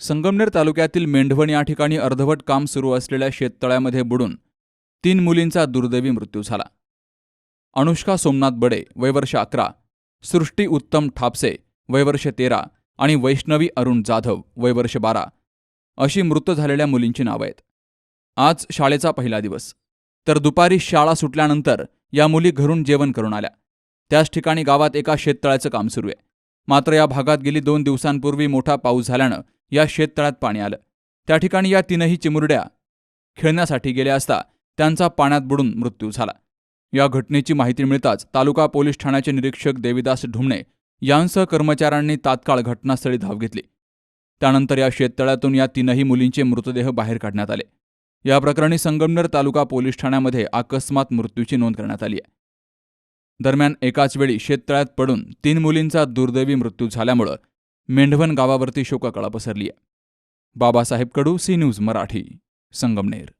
संगमनेर तालुक्यातील मेंढवण या ठिकाणी अर्धवट काम सुरू असलेल्या शेततळ्यामध्ये बुडून तीन मुलींचा दुर्दैवी मृत्यू झाला. अनुष्का सोमनाथ बडे वयवर्ष अकरा सृष्टी उत्तम ठापसे वयवर्ष तेरा आणि वैष्णवी अरुण जाधव वयवर्ष बारा अशी मृत झालेल्या मुलींची नावं आहेत. आज शाळेचा पहिला दिवस. तर दुपारी शाळा सुटल्यानंतर या मुली घरून जेवण करून आल्या. त्याच ठिकाणी गावात एका शेततळ्याचं काम सुरू आहे. मात्र या भागात गेली दोन दिवसांपूर्वी मोठा पाऊस झाल्यानं या शेततळ्यात पाणी आलं. त्या ठिकाणी या तीनही चिमुरड्या खेळण्यासाठी गेल्या असता त्यांचा पाण्यात बुडून मृत्यू झाला. या घटनेची माहिती मिळताच तालुका पोलीस ठाण्याचे निरीक्षक देविदास ढुमणे यांसह कर्मचाऱ्यांनी तात्काळ घटनास्थळी धाव घेतली. त्यानंतर या शेततळ्यातून या तीनही मुलींचे मृतदेह बाहेर काढण्यात आले. या प्रकरणी संगमनेर तालुका पोलीस ठाण्यामध्ये अकस्मात मृत्यूची नोंद करण्यात आली आहे. दरम्यान एकाच वेळी शेततळ्यात पडून तीन मुलींचा दुर्दैवी मृत्यू झाल्यामुळं मेंढवण गावावरती शोककळा पसरली आहे बाबासाहेब कडू सी न्यूज मराठी संगमनेर.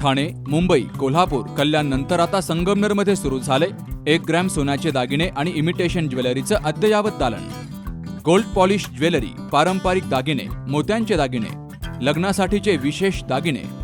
ठाणे मुंबई कोल्हापूर कल्याण नंतर आता संगमनेरमध्ये सुरू झाले एक ग्रॅम सोन्याचे दागिने आणि इमिटेशन ज्वेलरीचं अद्ययावत दालन. गोल्ड पॉलिश ज्वेलरी पारंपरिक दागिने मोत्यांचे दागिने लग्नासाठीचे विशेष दागिने